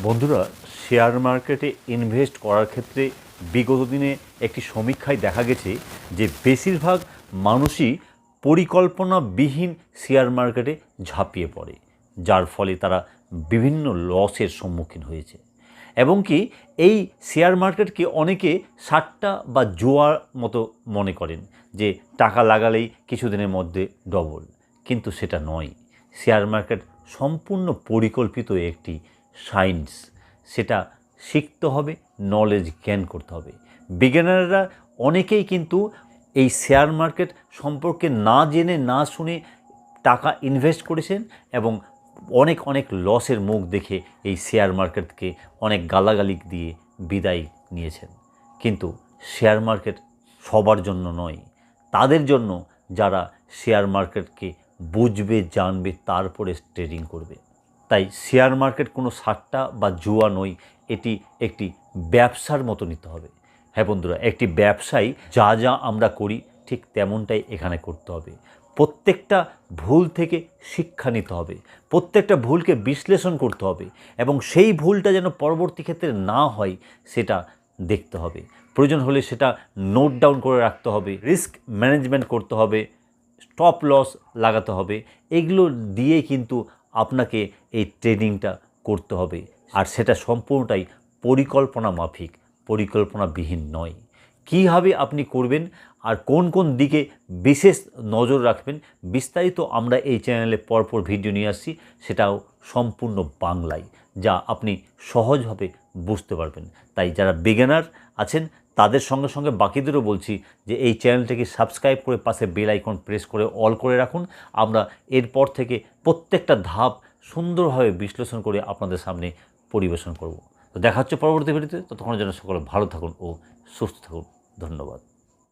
বন্ধুরা, শেয়ার মার্কেটে ইনভেস্ট করার ক্ষেত্রে বিগত দিনে একটি সমীক্ষায় দেখা গেছে যে বেশিরভাগ মানুষই পরিকল্পনাবিহীন শেয়ার মার্কেটে ঝাঁপিয়ে পড়ে, যার ফলে তারা বিভিন্ন লসের সম্মুখীন হয়েছে। এবং কি, এই শেয়ার মার্কেটকে অনেকে সাট্টা বা জোয়ার মতো মনে করেন যে টাকা লাগালেই কিছুদিনের মধ্যে ডবল কিন্তু সেটা নয়। শেয়ার মার্কেট সম্পূর্ণ পরিকল্পিত একটি সায়েন্স সেটা শিখতে হবে নলেজ জ্ঞান করতে হবে। বিজ্ঞানাররা অনেকেই কিন্তু এই শেয়ার মার্কেট সম্পর্কে না জেনে, না শুনে টাকা ইনভেস্ট করেছেন এবং অনেক অনেক লসের মুখ দেখে এই শেয়ার মার্কেটকে অনেক গালাগালি দিয়ে বিদায় নিয়েছেন। কিন্তু শেয়ার মার্কেট সবার জন্য নয়, তাদের জন্য যারা শেয়ার মার্কেটকে বুঝবে, জানবে, তারপরে ট্রেডিং করবে। তাই শেয়ার মার্কেট কোনো সাট্টা বা জুয়া নয়, এটি একটি ব্যবসার মতো নিতে হবে। হ্যাঁ বন্ধুরা, একটি ব্যবসায়ী যা যা আমরা করি ঠিক তেমনটাই এখানে করতে হবে। প্রত্যেকটা ভুল থেকে শিক্ষা নিতে হবে, প্রত্যেকটা ভুলকে বিশ্লেষণ করতে হবে এবং সেই ভুলটা যেন পরবর্তী ক্ষেত্রে না হয় সেটা দেখতে হবে। প্রয়োজন হলে সেটা নোট ডাউন করে রাখতে হবে, রিস্ক ম্যানেজমেন্ট করতে হবে, স্টপ লস লাগাতে হবে। এগুলো দিয়ে কিন্তু আপনাকে এই ট্রেনিংটা করতে হবে। আর সেটা সম্পূর্ণটাই পরিকল্পনা মাফিক, পরিকল্পনাবিহীন নয়। কীভাবে আপনি করবেন আর কোন কোন দিকে বিশেষ নজর রাখবেন, বিস্তারিত আমরা এই চ্যানেলে পরপর ভিডিও নিয়ে আসছি, সেটাও সম্পূর্ণ বাংলায়, যা আপনি সহজভাবে বুঝতে পারবেন। তাই যারা বিজ্ঞানার আছেন তাদের সঙ্গে সঙ্গে বাকিদেরও বলছি যে এই চ্যানেলটাকে সাবস্ক্রাইব করে পাশে বেল আইকন প্রেস করে অল করে রাখুন। আমরা এরপর থেকে প্রত্যেকটা ধাপ সুন্দরভাবে বিশ্লেষণ করে আপনাদের সামনে পরিবেশন করব। তো দেখা হচ্ছে পরবর্তী ভিডিওতে। ততক্ষণের জন্য সকলে ভালো থাকুন ও সুস্থ থাকুন। ধন্যবাদ।